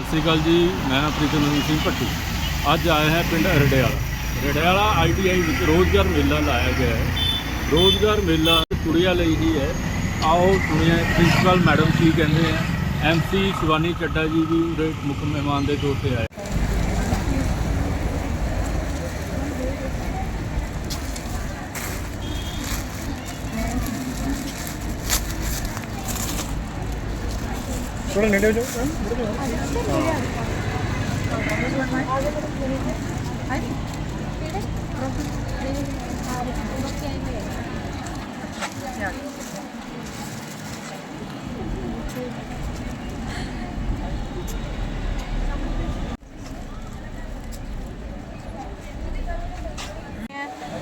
ਸਤਿ ਸ਼੍ਰੀ ਅਕਾਲ ਜੀ, ਮੈਂ ਪ੍ਰੀਤਮ ਸਿੰਘ ਭੱਟੀ। ਅੱਜ ਆਇਆ ਹੈ ਪਿੰਡ ਰੜਿਆਲਾ। ਰੜਿਆਲਾ ਆਈਟੀਆਈ ਵਿੱਚ ਰੋਜ਼ਗਾਰ ਮੇਲਾ ਲਾਇਆ ਗਿਆ ਹੈ। ਰੋਜ਼ਗਾਰ ਮੇਲਾ ਕੁੜੀਆਂ ਲਈ ਹੀ ਹੈ। ਆਓ ਸੁਣਿਆ ਪ੍ਰਿੰਸੀਪਲ ਮੈਡਮ ਕੀ ਕਹਿੰਦੇ ਆ। ਐਮਸੀ ਸ਼ਿਵਾਨੀ ਚੱਡਾ ਜੀ ਵੀ ਉਰੇ ਮੁੱਖ ਮਹਿਮਾਨ ਦੇ ਤੌਰ ਤੇ ਆਏ। ਥੋੜਾ ਨੇੜੇ ਹੋ ਜਾਓ।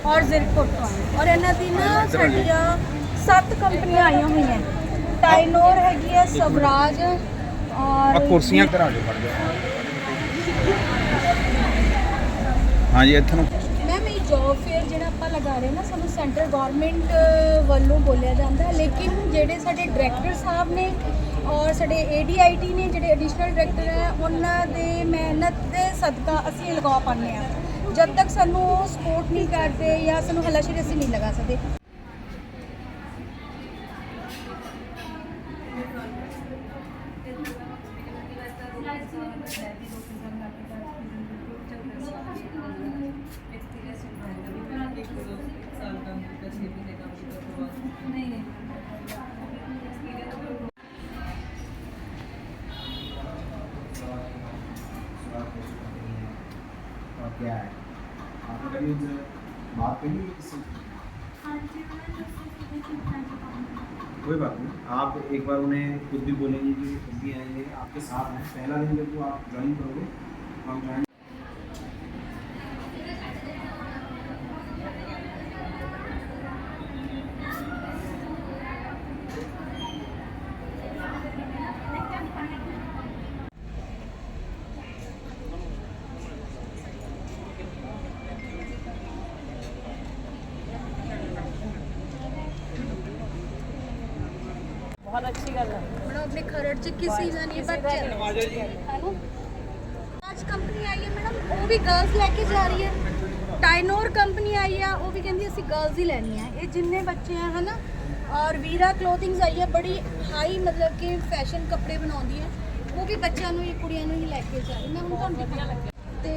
ਔਰ ਜ਼ਿਰਕੋ ਤੋਂ ਆਏ। ਔਰ ਇਹਨਾਂ ਦੀ ਨਾ ਸਾਡੀਆਂ ਸੱਤ ਕੰਪਨੀਆਂ ਆਈਆਂ ਹੋਈਆਂ। ਟਾਈਨੋਰ ਹੈਗੀ ਹੈ ਸਵਰਾਜ ਆ ਔਰ ਕੁਰਸੀਆਂ ਕਰਾ ਦਿਓ ਫੜ ਜਾਓ। ਹਾਂਜੀ ਇੱਥੇ ਨੂੰ ਮੈਮ ਇਹ ਜੌਬ ਫੇਅਰ ਜਿਹੜਾ ਆਪਾਂ ਲਗਾ ਰਹੇ ਨਾ ਸਾਨੂੰ ਸੈਂਟਰ ਗਵਰਨਮੈਂਟ ਵੱਲੋਂ ਬੋਲਿਆ ਜਾਂਦਾ ਹੈ। ਲੇਕਿਨ ਜਿਹੜੇ ਸਾਡੇ ਡਾਇਰੈਕਟਰ ਸਾਹਿਬ ਨੇ ਔਰ ਸਾਡੇ ਏਡੀਆਈਟੀ ਨੇ ਜਿਹੜੇ ਐਡੀਸ਼ਨਲ ਡਾਇਰੈਕਟਰ ਹੈ ਉਹਨਾਂ ਦੇ ਮਿਹਨਤ ਦੇ ਸਦਕਾ ਅਸੀਂ ਇਹ ਲਗਾ ਪਾਉਂਦੇ ਆ ਜਦ ਤੱਕ ਸਾਨੂੰ ਸਪੋਰਟ ਨਹੀਂ ਕਰਦੇ ਜਾਂ ਸਾਨੂੰ ਹੱਲਾਸ਼ੇਰੀ ਅਸੀਂ ਨਹੀਂ ਲਗਾ ਸਕਦੇ। क्या है? आपने कभी उनसे बात करी है, किसी कोई बात नहीं। आप एक बार उन्हें खुद भी बोलेंगे कि खुद भी आएँगे। आपके साथ हैं। पहला दिन जब आप ज्वाइन करोगे तो हम ज्वाइन ਮੈਡਮ ਆਪਣੇ ਖਰੜ ਚ ਕਿਸੇ ਦਾ ਨਹੀਂ। ਬੱਚੇ ਹੈਲੋ। ਅੱਜ ਕੰਪਨੀ ਆਈ ਹੈ ਮੈਡਮ ਉਹ ਵੀ ਗਰਲਸ ਲੈ ਕੇ ਜਾ ਰਹੀ ਹੈ। ਟਾਈਨੋਰ ਕੰਪਨੀ ਆਈ ਆ ਉਹ ਵੀ ਕਹਿੰਦੀ ਅਸੀਂ ਗਰਲਸ ਹੀ ਲੈਣੀ ਹੈ। ਇਹ ਜਿੰਨੇ ਬੱਚੇ ਆ ਹਨਾ ਔਰ ਵੀਰਾ ਕਲੋਥਿੰਗਸ ਆਈ ਹੈ ਬੜੀ ਹਾਈ ਮਤਲਬ ਕਿ ਫੈਸ਼ਨ ਕੱਪੜੇ ਬਣਾਉਂਦੀ ਹੈ। ਉਹ ਵੀ ਬੱਚਿਆਂ ਨੂੰ ਹੀ ਕੁੜੀਆਂ ਨੂੰ ਹੀ ਲੈ ਕੇ ਜਾ ਰਹੀ ਮੈਂ ਹੁਣ ਤੁਹਾਨੂੰ ਵਧੀਆ ਲੱਗਿਆ। ਤੇ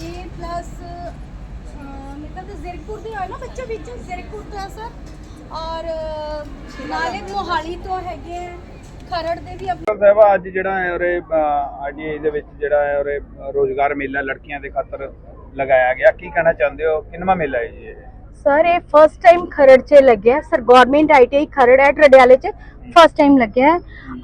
ਇਹ ਪਲੱਸ ਮਤਲਬ ਤਾਂ ਜ਼ੀਰਕਪੁਰ ਦੇ ਹੋਏ ਨਾ ਬੱਚੇ ਵਿੱਚ? ਜ਼ੀਰਕਪੁਰ ਤੋਂ ਹੈ ਸਰ ਔਰ ਨਾਲੇ ਮੋਹਾਲੀ ਤੋਂ ਹੈਗੇ ਹੈ, ਖਰੜ ਦੇ ਵੀ ਆਪਣੇ ਸਾਹਿਬ ਅੱਜ ਜਿਹੜਾ ਹੈ ਉਰੇ ਆਰਡੀਆਈ ਦੇ ਵਿੱਚ ਜਿਹੜਾ ਹੈ ਉਰੇ ਰੋਜ਼ਗਾਰ ਮੇਲਾ ਲੜਕੀਆਂ ਦੇ ਖਾਤਰ ਲਗਾਇਆ ਗਿਆ ਕੀ ਕਹਿਣਾ ਚਾਹੁੰਦੇ ਹੋ ਕਿੰਨਵਾਂ ਮੇਲਾ ਹੈ ਜੀ ਇਹ ਸਰ ਇਹ ਫਸਟ ਟਾਈਮ ਖਰੜ 'ਚ ਲੱਗਿਆ ਹੈ। Sir government ITI Kharar at ਰਡਿਆਲੇ 'ਚ ਫਸਟ ਟਾਈਮ ਲੱਗਿਆ ਹੈ।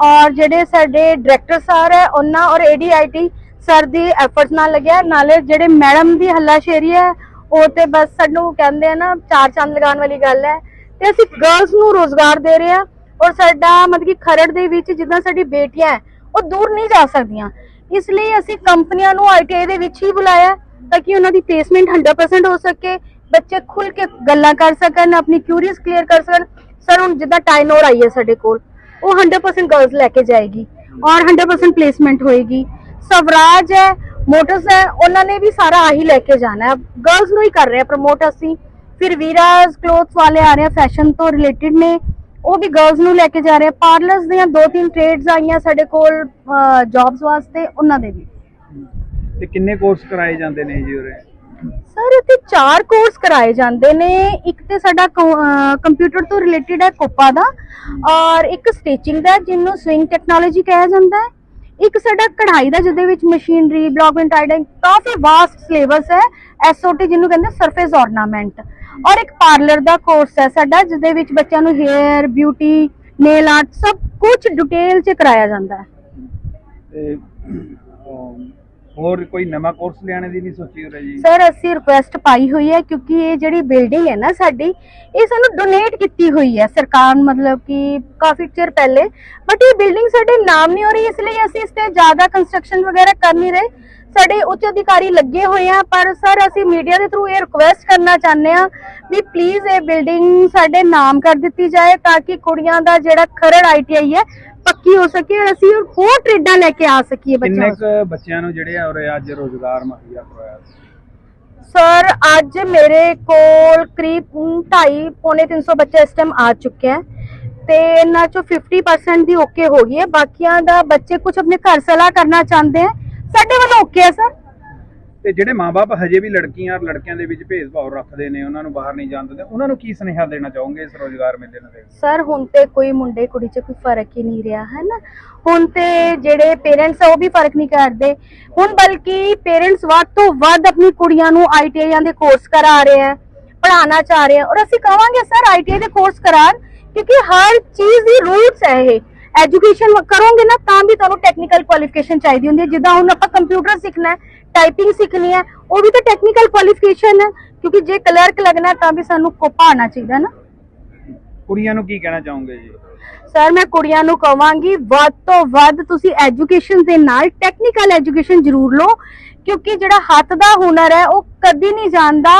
ਔਰ ਜਿਹੜੇ ਸਾਡੇ ਡਾਇਰੈਕਟਰ ਸਰ ਹੈ ਉਹਨਾਂ ਔਰ ਏਡੀਆਈਟੀ ਸਰ ਦੀ ਐਫਰਟਸ ਨਾਲ ਲੱਗਿਆ ਹੈ। ਨਾਲੇ ਜਿਹੜੇ ਮੈਡਮ ਦੀ ਹੱਲਾਸ਼ੇਰੀ ਹੈ ਉਹ ਤੇ ਬਸ ਸਾਨੂੰ ਕਹਿੰਦੇ ਆ ਨਾ ਚਾਰ ਚੰਦ ਲਗਾਉਣ ਵਾਲੀ ਗੱਲ ਹੈ ਤੇ ਅਸੀਂ ਗਰਲਸ ਨੂੰ ਰੋਜ਼ਗਾਰ ਦੇ ਰਹੇ ਹਾਂ ਔਰ ਸਾਡਾ ਮਤਲਬ ਕਿ ਖਰੜ ਦੇ ਵਿੱਚ ਜਿੱਦਾਂ ਸਾਡੀ ਬੇਟੀਆਂ ਉਹ ਦੂਰ ਨਹੀਂ ਜਾ ਸਕਦੀਆਂ। ਇਸ ਲਈ ਅਸੀਂ ਕੰਪਨੀਆਂ ਨੂੰ ਆਈਟੀਆਈ ਦੇ ਵਿੱਚ ਹੀ ਬੁਲਾਇਆ ਤਾਂ ਕਿ ਉਹਨਾਂ ਦੀ ਪਲੇਸਮੈਂਟ 100% ਹੋ ਸਕੇ, ਬੱਚੇ ਖੁੱਲ ਕੇ ਗੱਲਾਂ ਕਰ ਸਕਣ, ਆਪਣੀ ਕਿਊਰੀਅਸ ਕਲੀਅਰ ਕਰ ਸਕਣ। ਸਰ ਹੁਣ ਜਿੱਦਾਂ ਟਾਈਨੋਰ ਆਈ ਹੈ ਸਾਡੇ ਕੋਲ, ਉਹ 100% ਗਰਲਸ ਲੈ ਕੇ ਜਾਏਗੀ ਔਰ 100% ਪਲੇਸਮੈਂਟ ਹੋਏਗੀ। ਸਵਰਾਜ ਹੈ, ਮੋਟਰਸ ਹੈ, ਉਹਨਾਂ ਨੇ ਵੀ ਸਾਰਾ ਆਹੀ ਲੈ ਕੇ ਜਾਣਾ ਹੈ। ਗਰਲਸ ਨੂੰ ਹੀ ਕਰ ਰਹੇ ਆ ਪ੍ਰਮੋਟ ਅਸੀਂ। ਫਿਰ ਵੀਰਾਸ ਕਲੋਥਸ ਵਾਲੇ ਆ ਰਹੇ ਆ ਫੈਸ਼ਨ ਤੋਂ ਰਿਲੇਟਡ ਨੇ। ਉਹ ਵੀ ਗਰਲਸ ਨੂੰ ਲੈ ਕੇ ਜਾ ਰਹੇ ਆ। ਪਾਰਲਰਸ ਦੀਆਂ ਦੋ ਤਿੰਨ ਟ੍ਰੇਡਸ ਆਈਆਂ ਸਾਡੇ ਕੋਲ ਜੌਬਸ ਵਾਸਤੇ ਉਹਨਾਂ ਦੇ ਵੀ। ਤੇ ਕਿੰਨੇ ਕੋਰਸ ਕਰਾਏ ਜਾਂਦੇ ਨੇ ਜੀ ਉਰੇ? ਸਰ ਇੱਥੇ ਚਾਰ ਕੋਰਸ ਕਰਾਏ ਜਾਂਦੇ ਨੇ। ਇੱਕ ਤੇ ਸਾਡਾ ਕੰਪਿਊਟਰ ਤੋਂ ਰਿਲੇਟਡ ਹੈ ਕੋਪਾ ਦਾ। ਔਰ ਇੱਕ ਸਟਿਚਿੰਗ ਦਾ ਜਿਹਨੂੰ ਸਵਿੰਗ ਟੈਕਨੋਲੋਜੀ ਕਿਹਾ ਜਾਂਦਾ ਹੈ। ਇੱਕ ਸਾਡਾ ਕਢਾਈ ਦਾ ਜਿਹਦੇ ਵਿੱਚ machinery block and tie dyeing coffee vast syllabus ਹੈ। ਐਸਓਟੀ ਜਿਹਨੂੰ ਕਹਿੰਦੇ ਸਰਫੇਸ ਆਰਨਾਮੈਂਟ ਔਰ ਇੱਕ ਪਾਰਲਰ ਦਾ ਕੋਰਸ ਹੈ ਸਾਡਾ ਜਿਹਦੇ ਵਿੱਚ ਬੱਚਿਆਂ ਨੂੰ ਹੇਅਰ ਬਿਊਟੀ ਨੇਲ ਆਰਟ ਸਭ ਕੁਝ ਡਿਟੇਲ ਚ ਕਰਾਇਆ ਜਾਂਦਾ ਹੈ। ਤੇ ਹੋਰ ਕੋਈ ਨਵਾਂ ਕੋਰਸ ਲਿਆਣੇ ਦੀ ਨਹੀਂ ਸੋਚੀ ਉਰੇ ਜੀ? ਸਰ ਅਸੀਂ ਰਿਕੁਐਸਟ ਪਾਈ ਹੋਈ ਹੈ ਕਿਉਂਕਿ ਇਹ ਜਿਹੜੀ ਬਿਲਡਿੰਗ ਹੈ ਨਾ ਸਾਡੀ ਇਹ ਸਾਨੂੰ ਡੋਨੇਟ ਕੀਤੀ ਹੋਈ ਹੈ ਸਰਕਾਰ ਮਤਲਬ ਕਿ ਕਾਫੀ ਚਿਰ ਪਹਿਲੇ। ਬਟ ਇਹ ਬਿਲਡਿੰਗ ਸਾਡੇ ਨਾਮ ਨਹੀਂ ਹੋ ਰਹੀ ਇਸ ਲਈ ਅਸੀਂ ਇਸ ਤੇ ਜ਼ਿਆਦਾ ਕੰਸਟਰਕਸ਼ਨ ਵਗੈਰਾ ਕਰ ਨਹੀਂ ਰਹੇ। ਸਾਡੇ ਉੱਚ ਅਧਿਕਾਰੀ ਲੱਗੇ ਹੋਏ ਆ ਪਰ ਸਰ ਅਸੀਂ ਮੀਡੀਆ ਦੇ ਥਰੂ ਇਹ ਰਿਕੁਐਸਟ ਕਰਨਾ ਚਾਹੁੰਦੇ ਆ ਵੀ ਪਲੀਜ਼ ਇਹ ਬਿਲਡਿੰਗ ਸਾਡੇ ਨਾਮ ਕਰ ਦਿੱਤੀ ਜਾਏ ਤਾਂ ਕਿ ਕੁੜੀਆਂ ਦਾ ਜਿਹੜਾ ਖਰੜ ਆਈਟੀਆਈ ਹੈ ਪੱਕੀ ਹੋ ਸਕੇ ਔਰ ਅਸੀਂ ਹੋਰ ਟ੍ਰੇਡਾਂ ਲੈ ਕੇ ਆ ਸਕੀਏ ਕਿੰਨੇ ਬੱਚਿਆਂ ਕੁ ਬੱਚਿਆਂ ਨੂੰ ਜਿਹੜੇ ਆ ਉਰੇ ਅੱਜ ਰੋਜ਼ਗਾਰ ਮੁਹੱਈਆ ਕਰਵਾਇਆ ਸਰ ਅੱਜ ਮੇਰੇ ਕੋਲ ਕਰੀਬ 2.5 ਪੌਣੇ 300 ਬੱਚਾ ਇਸ ਟਾਈਮ ਆ ਚੁੱਕਿਆ ਹੈ ਤੇ ਇਹਨਾਂ ਚੋਂ 50% ਦੀ ਓਕੇ ਹੋ ਗਈ ਹੈ। ਬਾਕੀਆਂ ਦਾ ਬੱਚੇ ਕੁਝ ਆਪਣੇ ਘਰ ਸਲਾਹ ਕਰਨਾ ਚਾਹੁੰਦੇ ਆ। ਸਾਡੇ ਵੱਲੋਂ ਓਕੇ ਹੈ ਸਰ। ਤੇ ਜਿਹੜੇ ਮਾਪੇ ਹਜੇ ਵੀ ਲੜਕੀਆਂ ਔਰ ਲੜਕਿਆਂ ਦੇ ਵਿੱਚ ਭੇਦਭਾਵ ਰੱਖਦੇ ਨੇ ਉਹਨਾਂ ਨੂੰ ਬਾਹਰ ਨਹੀਂ ਜਾਣ ਦਿੰਦੇ ਉਹਨਾਂ ਨੂੰ ਕੀ ਸੁਨੇਹਾ ਦੇਣਾ ਚਾਹੋਗੇ ਇਸ ਰੋਜ਼ਗਾਰ ਮੇਲੇ ਨਾਲ ਸਰ ਹੁਣ ਤੇ ਕੋਈ ਮੁੰਡੇ ਕੁੜੀ 'ਚ ਕੋਈ ਫ਼ਰਕ ਹੀ ਨਹੀਂ ਰਿਹਾ ਹੈ ਨਾ? ਹੁਣ ਤੇ ਜਿਹੜੇ ਪੇਰੈਂਟਸ ਆ ਉਹ ਵੀ ਫ਼ਰਕ ਨਹੀਂ ਕਰਦੇ। ਹੁਣ ਬਲਕਿ ਪੇਰੈਂਟਸ ਵੱਧ ਤੋਂ ਵੱਧ ਆਪਣੀ ਕੁੜੀਆਂ ਨੂੰ ਆਈਟੀਆਈਆਂ ਦੇ ਕੋਰਸ ਕਰਾ ਰਹੇ ਆ ਪੜਾਉਣਾ ਚਾਹ ਰਹੇ ਆ। ਔਰ ਅਸੀਂ ਕਹਾਂਗੇ ਸਰ ਆਈਟੀਆਈ ਦੇ ਕੋਰਸ ਕਰਾਉਣ ਕਿਉਂਕਿ ਹਰ ਚੀਜ਼ ਦੀ ਰੂਟਸ ਹੈ ਇਹ। ਐਜੂਕੇਸ਼ਨ ਕਰੋਗੇ ਨਾ ਤਾਂ ਵੀ ਤੁਹਾਨੂੰ ਟੈਕਨੀਕਲ ਕੁਆਲੀਫਿਕੇਸ਼ਨ ਚਾਹੀਦੀ ਹੁੰਦੀ ਹੈ। ਜਿੱਦਾਂ ਹੁਣ ਆਪਾਂ ਕੰਪਿਊਟਰ ਸਿੱਖਣਾ ਹੈ ਟਾਈਪਿੰਗ ਸਿੱਖਣੀ ਹੈ ਉਹ ਵੀ ਤਾਂ ਟੈਕਨੀਕਲ ਕੁਆਲੀਫਿਕੇਸ਼ਨ ਹੈ। ਕਿਉਂਕਿ ਜੇ ਕਲਰਕ ਲੱਗਣਾ ਤਾਂ ਵੀ ਸਾਨੂੰ ਕੋਪਾ ਆਉਣਾ ਚਾਹੀਦਾ ਨਾ। ਕੁੜੀਆਂ ਨੂੰ ਕੀ ਕਹਿਣਾ ਚਾਹੋਗੇ ਜੀ? ਸਰ ਮੈਂ ਕੁੜੀਆਂ ਨੂੰ ਕਵਾਂਗੀ ਵੱਧ ਤੋਂ ਵੱਧ ਤੁਸੀਂ ਐਜੂਕੇਸ਼ਨ ਦੇ ਨਾਲ ਟੈਕਨੀਕਲ ਐਜੂਕੇਸ਼ਨ ਜ਼ਰੂਰ ਲਓ। ਕਿਉਂਕਿ ਜਿਹੜਾ ਹੱਥ ਦਾ ਹੁਨਰ ਹੈ ਉਹ ਕਦੀ ਨਹੀਂ ਜਾਂਦਾ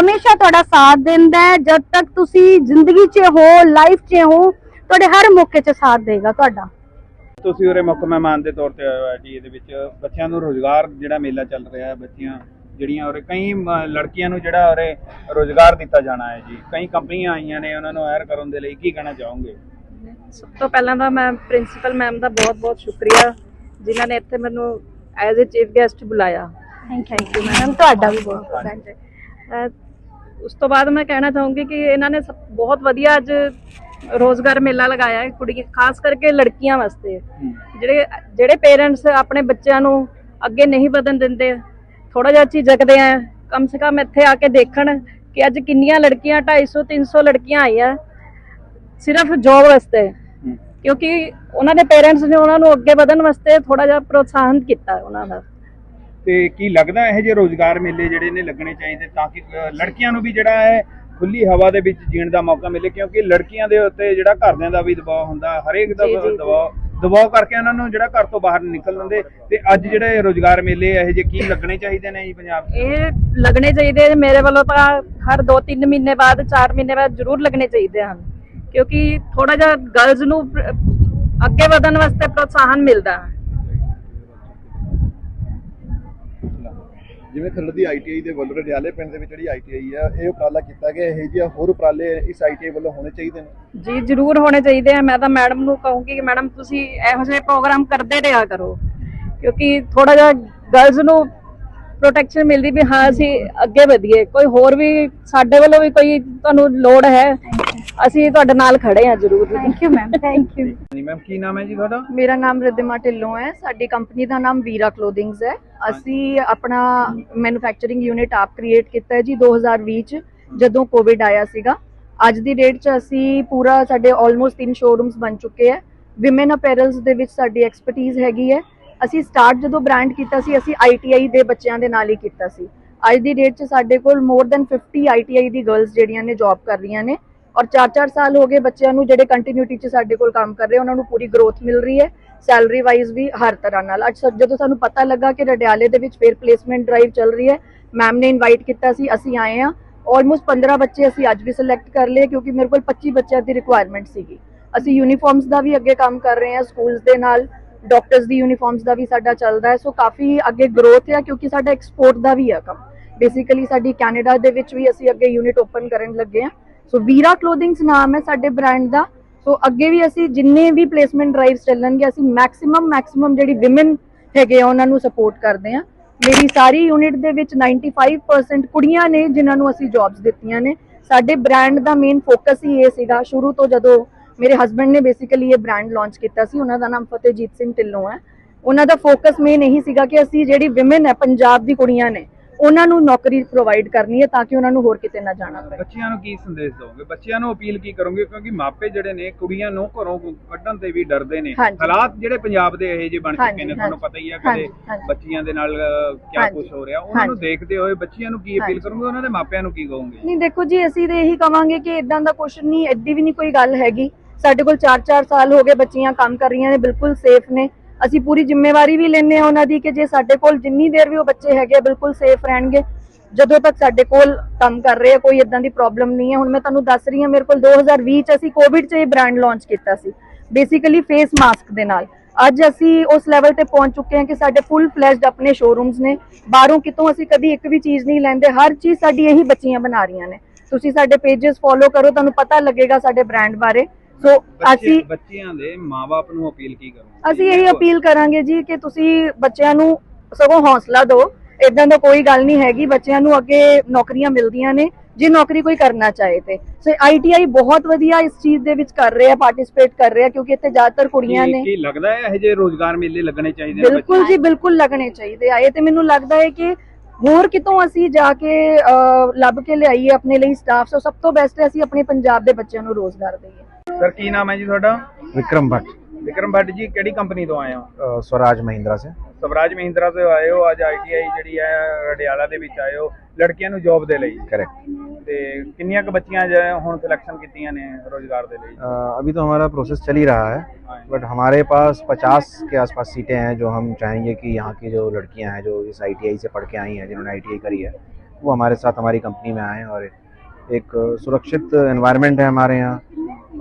ਹਮੇਸ਼ਾ ਤੁਹਾਡਾ ਸਾਥ ਦਿੰਦਾ ਹੈ। ਜਦ ਤੱਕ ਤੁਸੀਂ ਜ਼ਿੰਦਗੀ 'ਚ ਹੋ ਲਾਈਫ 'ਚ ਹੋ ਤੁਹਾਡੇ ਹਰ ਮੌਕੇ 'ਚ ਸਾਥ ਦੇਗਾ ਤੁਹਾਡਾ। ਤੁਸੀਂ ਉਰੇ ਮੁੱਖ ਮਹਿਮਾਨ ਦੇ ਤੌਰ ਤੇ ਆਏ ਹੋ ਜੀ ਇਹਦੇ ਵਿੱਚ ਬੱਚਿਆਂ ਨੂੰ ਰੋਜ਼ਗਾਰ ਜਿਹੜਾ ਮੇਲਾ ਚੱਲ ਰਿਹਾ ਹੈ ਬੱਚੀਆਂ ਜਿਹੜੀਆਂ ਉਰੇ ਕਈ ਲੜਕੀਆਂ ਨੂੰ ਜਿਹੜਾ ਉਰੇ ਰੋਜ਼ਗਾਰ ਦਿੱਤਾ ਜਾਣਾ ਹੈ ਜੀ। ਕਈ ਕੰਪਨੀਆਂ ਆਈਆਂ ਨੇ ਉਹਨਾਂ ਨੂੰ ਹਾਇਰ ਕਰਨ ਦੇ ਲਈ ਕੀ ਕਹਿਣਾ ਚਾਹੋਗੇ? ਸਭ ਤੋਂ ਪਹਿਲਾਂ ਤਾਂ ਮੈਂ ਪ੍ਰਿੰਸੀਪਲ ਮੈਮ ਦਾ ਬਹੁਤ-ਬਹੁਤ ਸ਼ੁਕਰੀਆ ਜਿਨ੍ਹਾਂ ਨੇ ਇੱਥੇ ਮੈਨੂੰ ਐਜ਼ ਅ ਚੀਫ ਗੈਸਟ ਬੁਲਾਇਆ। ਥੈਂਕ ਯੂ ਮੈਡਮ ਤੁਹਾਡਾ ਵੀ ਬਹੁਤ ਬਹੁਤ ਅਹ ਉਸ ਤੋਂ ਬਾਅਦ ਮੈਂ ਕਹਿਣਾ ਚਾਹੂੰਗੀ ਕਿ ਇਹਨਾਂ ਨੇ ਬਹੁਤ ਵਧੀਆ ਅੱਜ ਰੋਜ਼ਗਾਰ ਮੇਲਾ ਲਗਾਇਆ ਹੈ ਕੁੜੀ ਖਾਸ ਕਰਕੇ ਲੜਕੀਆਂ ਵਾਸਤੇ। ਜਿਹੜੇ ਜਿਹੜੇ ਪੇਰੈਂਟਸ ਆਪਣੇ ਬੱਚਿਆਂ ਨੂੰ ਅੱਗੇ ਨਹੀਂ ਵਧਣ ਦਿੰਦੇ ਥੋੜਾ ਜਿਹਾ ਝਿਜਕਦੇ ਆ ਕਮ ਸੇ ਕਮ ਇੱਥੇ ਆ ਕੇ ਦੇਖਣ ਕਿ ਅੱਜ ਕਿੰਨੀਆਂ ਲੜਕੀਆਂ 250 300 ਲੜਕੀਆਂ ਆਈਆਂ ਸਿਰਫ ਜੋਬ ਵਾਸਤੇ। ਕਿਉਂਕਿ ਉਹਨਾਂ ਦੇ ਪੇਰੈਂਟਸ ਨੇ ਉਹਨਾਂ ਨੂੰ ਅੱਗੇ ਵਧਣ ਵਾਸਤੇ ਥੋੜਾ ਜਿਹਾ ਪ੍ਰੋਤਸਾਹਨ ਕੀਤਾ ਉਹਨਾਂ ਦਾ। ਤੇ ਕੀ ਲੱਗਦਾ ਇਹ ਜੇ ਰੋਜ਼ਗਾਰ ਮੇਲੇ ਜਿਹੜੇ ਨੇ ਲੱਗਣੇ ਚਾਹੀਦੇ ਤਾਂ ਕਿ ਲੜਕੀਆਂ ਨੂੰ ਵੀ ਜਿਹੜਾ ਹੈ ਖੁੱਲੀ ਹਵਾ ਦੇ ਵਿੱਚ ਜੀਣ ਦਾ ਮੌਕਾ ਮਿਲੇ ਕਿਉਂਕਿ ਲੜਕੀਆਂ ਦੇ ਉੱਤੇ ਜਿਹੜਾ ਘਰਦਿਆਂ ਦਾ ਵੀ ਦਬਾਅ ਹੁੰਦਾ ਹਰੇਕ ਦਾ। ਦਬਾਅ ਦਬਾਅ ਕਰਕੇ ਉਹਨਾਂ ਨੂੰ ਜਿਹੜਾ ਘਰ ਤੋਂ ਬਾਹਰ ਨਿਕਲ ਦਿੰਦੇ ਤੇ ਅੱਜ ਜਿਹੜੇ ਰੋਜ਼ਗਾਰ ਮੇਲੇ ਇਹ ਜੇ ਕੀ ਲੱਗਣੇ ਚਾਹੀਦੇ ਨੇ ਜੀ ਪੰਜਾਬ ਇਹ ਲੱਗਣੇ ਚਾਹੀਦੇ ਮੇਰੇ ਵੱਲੋਂ ਤਾਂ ਹਰ 2-3 ਮਹੀਨੇ ਬਾਅਦ 4 ਮਹੀਨੇ ਬਾਅਦ ਜ਼ਰੂਰ ਲੱਗਣੇ ਚਾਹੀਦੇ ਹਨ ਕਿਉਂਕਿ ਥੋੜਾ ਜਿਹਾ ਗਰਲਜ਼ ਨੂੰ ਅੱਗੇ ਵਧਣ ਵਾਸਤੇ ਪ੍ਰੋਤਸਾਹਨ ਮਿਲਦਾ ਹੈ ਜਿਵੇਂ ਖਰੜ ਦੀ ਆਈਟੀਆਈ ਦੇ ਵੱਲੋਂ ਰਡਿਆਲੇ ਪਿੰਡ ਦੇ ਵਿੱਚ ਜਿਹੜੀ ਆਈਟੀਆਈ ਆ, ਇਹ ਉਪਰਾਲਾ ਕੀਤਾ ਗਿਆ, ਇਹ ਜਿਹੇ ਹੋਰ ਉਪਰਾਲੇ ਇਸ ਆਈਟੀਆਈ ਵੱਲੋਂ ਹੋਣੇ ਚਾਹੀਦੇ ਨੇ? ਜੀ, ਜ਼ਰੂਰ ਹੋਣੇ ਚਾਹੀਦੇ ਆ। ਮੈਂ ਤਾਂ ਮੈਡਮ ਨੂੰ ਕਹੂੰਗੀ ਕਿ ਮੈਡਮ, ਤੁਸੀਂ ਇਹੋ ਜਿਹੇ ਪ੍ਰੋਗਰਾਮ ਕਰਦੇ ਰਿਹਾ ਕਰੋ। ਕਿਉਂਕਿ ਥੋੜਾ ਜਿਹਾ ਗਰਲਜ਼ ਨੂੰ ਪ੍ਰੋਟੈਕਸ਼ਨ ਮਿਲਦੀ ਵੀ ਹਾਂ, ਅਸੀਂ ਅੱਗੇ ਵਧੀਏ। ਕੋਈ ਹੋਰ ਵੀ ਸਾਡੇ ਵੱਲੋਂ ਵੀ ਕੋਈ ਤੁਹਾਨੂੰ ਲੋੜ ਹੈ ਅਸੀਂ ਤੁਹਾਡੇ ਨਾਲ ਖੜੇ ਹਾਂ ਜ਼ਰੂਰ। Thank you ma'am thank you ਜੀ ਮੈਮ ਕੀ ਨਾਮ ਹੈ ਜੀ ਤੁਹਾਡਾ? ਮੇਰਾ ਨਾਮ ਰਿਦਿਮਾ ਢਿੱਲੋਂ ਹੈ। ਸਾਡੀ ਕੰਪਨੀ ਦਾ ਨਾਮ ਵੀਰਾ ਕਲੋਥਿੰਗਸ ਹੈ। ਅਸੀਂ ਆਪਣਾ ਮੈਨੂਫੈਕਚਰਿੰਗ ਯੂਨਿਟ ਆਪ ਕ੍ਰੀਏਟ ਕੀਤਾ ਹੈ ਜੀ 2020 ਚ ਜਦੋਂ ਕੋਵਿਡ ਆਇਆ ਸੀਗਾ। ਅੱਜ ਦੀ ਡੇਟ 'ਚ ਅਸੀਂ ਪੂਰਾ ਸਾਡੇ ਆਲਮੋਸਟ ਤਿੰਨ ਸ਼ੋਰੂਮਸ ਬਣ ਚੁੱਕੇ ਹੈ। ਵਿਮਨ ਅਪੈਰਲਸ ਦੇ ਵਿੱਚ ਸਾਡੀ ਐਕਸਪਰਟੀਜ਼ ਹੈਗੀ ਹੈ। ਅਸੀਂ ਸਟਾਰਟ ਜਦੋਂ ਬ੍ਰਾਂਡ ਕੀਤਾ ਸੀ ਅਸੀਂ ਆਈਟੀਆਈ ਦੇ ਬੱਚਿਆਂ ਦੇ ਨਾਲ ਹੀ ਕੀਤਾ ਸੀ। ਅੱਜ ਦੀ ਡੇਟ 'ਚ ਸਾਡੇ ਕੋਲ ਮੋਰ ਦੈਨ 50 ਆਈਟੀਆਈ ਦੀ ਗਰਲਸ ਜਿਹੜੀਆਂ ਨੇ ਜੌਬ ਕਰ ਰਹੀਆਂ ਨੇ। ਔਰ 4-4 ਸਾਲ ਹੋ ਗਏ ਬੱਚਿਆਂ ਨੂੰ ਜਿਹੜੇ ਕੰਟੀਨਿਊਟੀ 'ਚ ਸਾਡੇ ਕੋਲ ਕੰਮ ਕਰ ਰਹੇ, ਉਹਨਾਂ ਨੂੰ ਪੂਰੀ ਗਰੋਥ ਮਿਲ ਰਹੀ ਹੈ ਸੈਲਰੀ ਵਾਈਜ਼ ਵੀ ਹਰ ਤਰ੍ਹਾਂ ਨਾਲ। ਅੱਜ ਸਾ- ਜਦੋਂ ਸਾਨੂੰ ਪਤਾ ਲੱਗਾ ਕਿ ਰਡਿਆਲੇ ਦੇ ਵਿੱਚ ਫਿਰ ਪਲੇਸਮੈਂਟ ਡਰਾਈਵ ਚੱਲ ਰਹੀ ਹੈ ਮੈਮ ਨੇ ਇਨਵਾਈਟ ਕੀਤਾ ਸੀ, ਅਸੀਂ ਆਏ ਆ ਆਲਮੋਸਟ 15 ਬੱਚੇ ਅਸੀਂ ਅੱਜ ਵੀ ਸਿਲੈਕਟ ਕਰ ਲਏ, ਕਿਉਂਕਿ ਮੇਰੇ ਕੋਲ 25 ਬੱਚਿਆਂ ਦੀ ਰਿਕੁਆਇਰਮੈਂਟ ਸੀਗੀ। ਅਸੀਂ ਯੂਨੀਫਾਰਮਸ ਦਾ ਵੀ ਅੱਗੇ ਕੰਮ ਕਰ ਰਹੇ ਹਾਂ ਸਕੂਲਸ ਦੇ ਨਾਲ ਡਾਕਟਰਸ ਦੀ ਯੂਨੀਫਾਰਮਸ ਦਾ ਵੀ ਸਾਡਾ ਚੱਲਦਾ ਹੈ। ਸੋ ਕਾਫੀ ਅੱਗੇ ਗਰੋਥ ਹੈ, ਕਿਉਂਕਿ ਸਾਡਾ ਐਕਸਪੋਰਟ ਦਾ ਵੀ ਹੈ ਕੰਮ। ਬੇਸਿਕਲੀ ਸਾਡੀ ਕੈਨੇਡਾ ਦੇ ਵਿੱਚ ਵੀ ਅਸੀਂ ਅੱਗੇ ਯੂਨਿਟ ਓਪਨ ਕਰਨ ਲੱਗੇ ਹਾਂ। ਸੋ ਵੀਰਾ ਕਲੋਥਿੰਗਸ ਨਾਮ ਹੈ ਸਾਡੇ ਬ੍ਰਾਂਡ ਦਾ। ਸੋ ਅੱਗੇ ਵੀ ਅਸੀਂ ਜਿੰਨੇ ਵੀ ਪਲੇਸਮੈਂਟ ਡਰਾਈਵਸ ਚੱਲਣਗੇ, ਅਸੀਂ ਮੈਕਸਿਮਮ ਮੈਕਸਿਮਮ ਜਿਹੜੀ ਵਿਮਨ ਹੈਗੇ ਆ, ਉਹਨਾਂ ਨੂੰ ਸਪੋਰਟ ਕਰਦੇ ਆ ਮੇਰੀ ਸਾਰੀ ਯੂਨਿਟ ਦੇ ਵਿੱਚ 95% ਕੁੜੀਆਂ ਨੇ ਜਿਨ੍ਹਾਂ ਨੂੰ ਅਸੀਂ ਜੌਬਸ ਦਿੱਤੀਆਂ ਨੇ। ਸਾਡੇ ਬ੍ਰਾਂਡ ਦਾ ਮੇਨ ਫੋਕਸ ਹੀ ਇਹ ਸੀਗਾ, ਸ਼ੁਰੂ ਤੋਂ ਜਦੋਂ ਮੇਰੇ ਹਸਬੰਡ ਨੇ ਬੇਸਿਕਲੀ ਇਹ ਬ੍ਰਾਂਡ ਲਾਂਚ ਕੀਤਾ ਸੀ, ਉਹਨਾਂ ਦਾ ਨਾਮ ਫਤਿਹਜੀਤ ਸਿੰਘ ਢਿੱਲੋਂ ਹੈ। ਉਹਨਾਂ ਦਾ ਫੋਕਸ ਮੇਨ ਇਹੀ ਸੀਗਾ ਕਿ ਅਸੀਂ ਜਿਹੜੀ ਵਿਮਨ ਹੈ, ਪੰਜਾਬ ਦੀ ਕੁੜੀਆਂ ਨੇ ਉਹਨਾਂ ਨੂੰ ਨੌਕਰੀ ਪ੍ਰੋਵਾਈਡ ਕਰਨੀ ਹੈ ਤਾਂ ਕਿ ਉਹਨਾਂ ਨੂੰ ਹੋਰ ਕਿਤੇ ਨਾ ਜਾਣਾ ਪਏ ਬੱਚਿਆਂ ਨੂੰ ਕੀ ਸੰਦੇਸ਼ ਦਿਓਗੇ ਬੱਚਿਆਂ ਨੂੰ ਅਪੀਲ ਕੀ ਕਰੋਗੇ ਕਿਉਂਕਿ ਮਾਪੇ ਜਿਹੜੇ ਨੇ ਕੁੜੀਆਂ ਨੂੰ ਘਰੋਂ ਕੱਢਣ ਤੇ ਵੀ ਡਰਦੇ ਨੇ। ਹਾਲਾਤ ਜਿਹੜੇ ਪੰਜਾਬ ਦੇ ਇਹੋ ਜਿਹੇ ਬਣ ਚੁੱਕੇ ਨੇ ਤੁਹਾਨੂੰ। ਪਤਾ ਹੀ ਆ ਕਦੇ। ਬੱਚੀਆਂ ਦੇ ਨਾਲ ਕੀ। ਕੁਝ ਹੋ ਰਿਹਾ ਉਹਨਾਂ ਨੂੰ। ਦੇਖਦੇ ਹੋਏ ਬੱਚਿਆਂ ਨੂੰ ਕੀ ਅਪੀਲ। ਕਰੋਗੇ ਉਹਨਾਂ ਦੇ ਮਾਪਿਆਂ ਨੂੰ ਕੀ ਕਹੋਗੇ ਨਹੀਂ ਦੇਖੋ ਜੀ ਅਸੀਂ ਤੇ ਇਹੀ ਕਵਾਂਗੇ ਕਿ ਇਦਾਂ ਦਾ ਕੁਝ ਨਹੀਂ ਐਡੀ ਵੀ ਨਹੀਂ ਕੋਈ ਗੱਲ ਹੈਗੀ ਸਾਡੇ ਕੋਲ 4-4 ਸਾਲ ਹੋ ਗਏ ਬੱਚੀਆਂ ਕੰਮ ਕਰ ਰਹੀਆਂ ਨੇ ਬਿਲਕੁਲ ਸੇਫ ਨੇ ਅਸੀਂ ਪੂਰੀ ਜ਼ਿੰਮੇਵਾਰੀ ਵੀ ਲੈਂਦੇ ਹਾਂ ਉਹਨਾਂ ਦੀ ਕਿ ਜੇ ਸਾਡੇ ਕੋਲ ਜਿੰਨੀ ਦੇਰ ਵੀ ਉਹ ਬੱਚੇ ਹੈਗੇ ਆ, ਬਿਲਕੁਲ ਸੇਫ ਰਹਿਣਗੇ। ਜਦੋਂ ਤੱਕ ਸਾਡੇ ਕੋਲ ਕੰਮ ਕਰ ਰਹੇ ਆ ਕੋਈ ਇਦਾਂ ਦੀ ਪ੍ਰੋਬਲਮ ਨਹੀਂ ਹੈ। ਹੁਣ ਮੈਂ ਤੁਹਾਨੂੰ ਦੱਸ ਰਹੀ ਹਾਂ ਮੇਰੇ ਕੋਲ 2020 ਚ ਅਸੀਂ ਕੋਵਿਡ ਚ ਇਹ ਬ੍ਰਾਂਡ ਲਾਂਚ ਕੀਤਾ ਸੀ। ਬੇਸਿਕਲੀ ਫੇਸ ਮਾਸਕ ਦੇ ਨਾਲ। ਅੱਜ ਅਸੀਂ ਉਸ ਲੈਵਲ ਤੇ ਪਹੁੰਚ ਚੁੱਕੇ ਹਾਂ ਕਿ ਸਾਡੇ ਫੁੱਲ ਫਲੈਸ਼ਡ ਆਪਣੇ ਸ਼ੋਰੂਮਸ ਨੇ। ਬਾਹਰੋਂ ਕਿਤੋਂ ਅਸੀਂ ਕਦੀ ਇੱਕ ਵੀ ਚੀਜ਼ ਨਹੀਂ ਲੈਂਦੇ। ਹਰ ਚੀਜ਼ ਸਾਡੀ ਇਹੀ ਬੱਚੀਆਂ ਬਣਾ ਰਹੀਆਂ ਨੇ। ਤੁਸੀਂ ਸਾਡੇ ਪੇजेस ਫੋਲੋ ਕਰੋ ਤੁਹਾਨੂੰ ਪਤਾ ਲੱਗੇਗਾ ਸਾਡੇ ਬ੍ਰਾਂਡ ਬਾਰੇ। ਸੋ ਅਸੀਂ ਬੱਚਿਆਂ ਦੇ ਮਾਪੇ ਨੂੰ ਅਪੀਲ ਕੀ ਕਰੋ ਅਸੀਂ ਇਹੀ ਅਪੀਲ ਕਰਾਂਗੇ ਜੀ ਕਿ ਤੁਸੀਂ ਬੱਚਿਆਂ ਨੂੰ ਸਗੋਂ ਹੌਸਲਾ ਦਿਓ। ਇਦਾਂ ਦਾ ਕੋਈ ਗੱਲ ਨਹੀਂ ਹੈਗੀ। ਬੱਚਿਆਂ ਨੂੰ ਅੱਗੇ ਨੌਕਰੀਆਂ ਮਿਲਦੀਆਂ ਨੇ ਜੇ ਨੌਕਰੀ ਕੋਈ ਕਰਨਾ ਚਾਹੇ ਤੇ। ਸੋ ਆਈਟੀਆਈ ਬਹੁਤ ਵਧੀਆ ਇਸ ਚੀਜ਼ ਦੇ ਵਿੱਚ ਕਰ ਰਿਹਾ ਪਾਰਟਿਸਿਪੇਟ ਕਰ ਰਿਹਾ ਕਿਉਂਕਿ ਇੱਥੇ ਜ਼ਿਆਦਾਤਰ ਕੁੜੀਆਂ ਨੇ। ਕੀ ਲੱਗਦਾ ਹੈ ਇਹ ਜਿਹੇ ਰੋਜ਼ਗਾਰ ਮੇਲੇ ਲੱਗਣੇ ਚਾਹੀਦੇ ਨੇ ਬਿਲਕੁਲ ਜੀ ਬਿਲਕੁਲ ਲੱਗਣੇ ਚਾਹੀਦੇ ਆ। ਇਹ ਤੇ ਮੈਨੂੰ ਲੱਗਦਾ ਹੈ ਕਿ ਹੋਰ ਕਿਤੋਂ ਅਸੀਂ ਜਾ ਕੇ ਲੱਭ ਕੇ ਲਿਆਈਏ ਆਪਣੇ ਲਈ ਸਟਾਫ ਸੋ ਸਭ ਤੋਂ ਬੈਸਟ ਹੈ ਅਸੀਂ ਆਪਣੇ ਪੰਜਾਬ ਦੇ ਬੱਚਿਆਂ ਨੂੰ ਰੋਜ਼ਗਾਰ ਦੇਈਏ। ਸਰ ਕੀ ਨਾਮ ਹੈ ਜੀ ਤੁਹਾਡਾ विक्रम भट्ट ਵਿਕਰਮ ਭੱਟ ਜੀ ਕਿਹੜੀ ਕੰਪਨੀ ਤੋਂ ਆਏ ਹੋ अ, स्वराज महिंद्रा से ਸਵਰਾਜ ਮਹਿੰਦਰਾ ਤੋਂ ਆਏ ਹੋ ਅੱਜ ਆਈਟੀਆਈ ਜਿਹੜੀ ਹੈ ਰਡਿਆਲਾ ਦੇ ਵਿੱਚ ਆਏ ਹੋ ਲੜਕੀਆਂ ਨੂੰ ਜੌਬ ਦੇ ਲਈ करेक्ट ਤੇ ਕਿੰਨੀਆਂ ਕੁ ਬੱਚੀਆਂ ਜਿਹੜੇ ਹੁਣ ਸਿਲੈਕਸ਼ਨ ਕੀਤੀਆਂ ਨੇ ਰੋਜ਼ਗਾਰ ਦੇ ਲਈ अभी तो हमारा प्रोसेस चल ही रहा है बट हमारे पास 50 के आसपास सीटें हैं जो हम चाहेंगे कि यहाँ की जो लड़कियाँ हैं जो इस आईटीआई से पढ़ के आई हैं जिन्होंने आईटीआई करी है वो हमारे साथ हमारी कंपनी में आएँ और एक सुरक्षित एनवायरनमेंट है हमारे यहाँ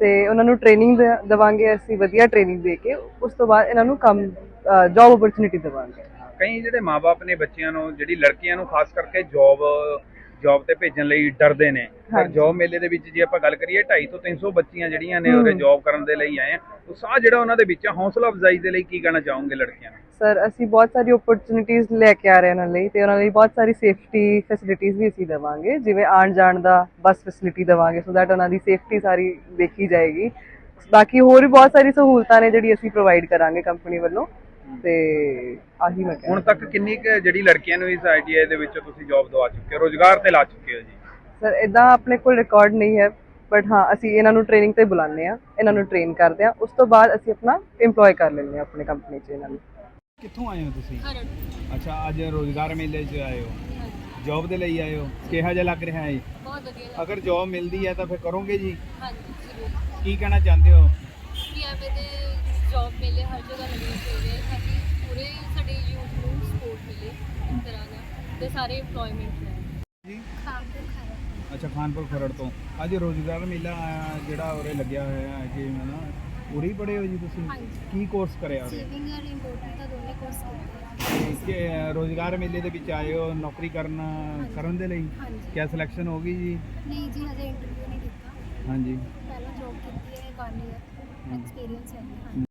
ਤੇ ਉਹਨਾਂ ਨੂੰ ਟ੍ਰੇਨਿੰਗ ਦੇਵਾਂਗੇ ਅਸੀਂ ਵਧੀਆ ਟ੍ਰੇਨਿੰਗ ਦੇ ਕੇ ਉਸ ਤੋਂ ਬਾਅਦ ਇਹਨਾਂ ਨੂੰ ਕੰਮ ਜੌਬ ਓਪਰਚੁਨਿਟੀ ਦੇਵਾਂਗੇ ਕਈ ਜਿਹੜੇ ਮਾਪੇ ਨੇ ਬੱਚਿਆਂ ਨੂੰ ਜਿਹੜੀ ਲੜਕੀਆਂ ਨੂੰ ਖਾਸ ਕਰਕੇ ਜੌਬ ਜੌਬ ਤੇ ਭੇਜਣ ਲਈ ਡਰਦੇ ਨੇ ਪਰ। ਜੌਬ ਮੇਲੇ ਦੇ ਵਿੱਚ ਜੇ ਆਪਾਂ ਗੱਲ ਕਰੀਏ 250 ਤੋਂ 300 ਬੱਚੀਆਂ ਜਿਹੜੀਆਂ ਨੇ ਉਹਦੇ। ਜੌਬ ਕਰਨ ਦੇ ਲਈ ਆਏ ਆ ਉਤਸ਼ਾਹ ਜਿਹੜਾ ਉਹਨਾਂ ਦੇ ਵਿੱਚ ਹੌਸਲਾ ਅਫਜ਼ਾਈ ਦੇ ਲਈ ਕੀ ਕਹਿਣਾ ਚਾਹੋਗੇ ਲੜਕੀਆਂ ਨੂੰ ਸਰ ਅਸੀਂ ਬਹੁਤ ਸਾਰੀ ਓਪਰਚੁਨਿਟੀਜ਼ ਲੈ ਕੇ ਆ ਰਹੇ ਹਾਂ ਉਹਨਾਂ ਲਈ ਤੇ ਉਹਨਾਂ ਲਈ ਬਹੁਤ ਸਾਰੀ ਸੇਫਟੀ ਫੈਸਿਲਿਟੀਜ਼ ਵੀ ਅਸੀਂ ਦੇਵਾਂਗੇ ਜਿਵੇਂ ਆਉਣ ਜਾਣ ਦਾ ਬੱਸ ਫੈਸਿਲਿਟੀ ਦੇਵਾਂਗੇ ਸੋ ਦੈਟ ਉਹਨਾਂ ਦੀ ਸੇਫਟੀ ਸਾਰੀ ਦੇਖੀ ਜਾਏਗੀ। ਬਾਕੀ ਹੋਰ ਵੀ ਬਹੁਤ ਸਾਰੀ ਸਹੂਲਤਾਂ ਨੇ ਜਿਹੜੀ ਅਸੀਂ ਪ੍ਰੋਵਾਈਡ ਕਰਾਂਗੇ ਕੰਪਨੀ ਵੱਲੋਂ ਤੇ ਆਹੀ ਮੈਂ ਹੁਣ ਤੱਕ ਕਿੰਨੀ ਕੁ ਜਿਹੜੀ ਲੜਕੀਆਂ ਨੂੰ ਇਸ ਆਈਟੀਆਈ ਦੇ ਵਿੱਚ ਤੁਸੀਂ ਜੌਬ ਦਵਾ ਚੁੱਕੇ ਹੋ ਰੋਜ਼ਗਾਰ ਤੇ ਲਾ ਚੁੱਕੇ ਹੋ ਜੀ? ਸਰ ਇਦਾਂ ਆਪਣੇ ਕੋਲ ਰਿਕਾਰਡ ਨਹੀਂ ਹੈ ਬਟ ਹਾਂ ਅਸੀਂ ਇਹਨਾਂ ਨੂੰ ਟ੍ਰੇਨਿੰਗ ਤੇ ਬੁਲਾਉਂਦੇ ਆ ਇਹਨਾਂ ਨੂੰ ਟ੍ਰੇਨ ਕਰਦੇ ਆ ਉਸ ਤੋਂ ਬਾਅਦ ਅਸੀਂ ਆਪਣਾ EMPLOY ਕਰ ਲੈਂਦੇ ਆ ਆਪਣੀ ਕੰਪਨੀ 'ਚ ਇਹਨਾਂ ਨੂੰ। ਕਿੱਥੋਂ ਆਏ ਹੋ ਤੁਸੀਂ? ਖਰੜ ਅੱਛਾ ਅੱਜ ਰੋਜ਼ਗਾਰ ਮੇਲੇ 'ਚ ਆਏ ਹੋ। ਜੌਬ ਦੇ ਲਈ ਆਏ ਹੋ। ਕਿਹਾ ਜਿਹਾ ਲੱਗ ਰਿਹਾ ਹੈ ਬਹੁਤ ਵਧੀਆ ਅਗਰ ਜੌਬ ਮਿਲਦੀ ਹੈ ਤਾਂ ਫਿਰ ਕਰੋਗੇ ਜੀ? ਹਾਂਜੀ ਜ਼ਰੂਰ। ਕੀ ਕਹਿਣਾ ਚਾਹੁੰਦੇ ਹੋ? ਕਿ ਐਵੇਂ ਦੇ ਜੌਬ ਮੇਲੇ ਹਰ ਜਗ੍ਹਾ ਲੱਗਣੇ ਚਾਹੀਦੇ ਤਾਂ ਕਿ ਪੂਰੇ ਸਾਡੇ ਯੂਥ ਨੂੰ ਸਪੋਰਟ ਮਿਲੇ ਇਸ ਤਰ੍ਹਾਂ ਦਾ ਤੇ ਸਾਰੇ EMPLOYMENT ਲੈਣ ਜੀ? ਖਾਨਪੁਰ ਖਰੜ ਅੱਛਾ ਖਾਨਪੁਰ ਖਰੜ ਤੋਂ। ਅੱਜ ਰੋਜ਼ਗਾਰ ਮੇਲਾ ਅਹ, ਜਿਹੜਾ ਉਰੇ ਲੱਗਿਆ ਹੋਇਆ ਹੈ ਜੀ ਹੈ ਨਾ ਉਰੇ ਹੀ ਪੜ੍ਹੇ ਹੋ ਜੀ ਤੁਸੀਂ? ਹਾਂਜੀ। ਕੀ ਕੋਰਸ ਕਰਿਆ ਉਰੇ? ਸੇਵਿੰਗ ਐਂਡ ਇੰਪੋਰਟੈਂਟ ਦਾ ਦੋਨੇ ਕੋਰਸ ਕੀਤੇ ਤੇ ਕਿ ਰੋਜ਼ਗਾਰ ਮੇਲੇ ਦੇ ਵਿੱਚ ਆਏ ਹੋ ਨੌਕਰੀ ਕਰਨ ਕਰਨ ਦੇ ਲਈ? ਹਾਂਜੀ। ਕਿਆ ਸਿਲੈਕਸ਼ਨ ਹੋ ਗਈ ਜੀ? ਨਹੀਂ ਜੀ ਹਜੇ ਇੰਟਰਵਿਊ ਨਹੀਂ ਦਿੱਤਾ ਹਾਂਜੀ। ਪਹਿਲਾਂ ਜੌਬ ਕੀਤੀ ਹੈ 1 ਇਅਰ ਐਕਸਪੀਰੀਅੰਸ ਹੈ ਜੀ ਹਾਂਜੀ।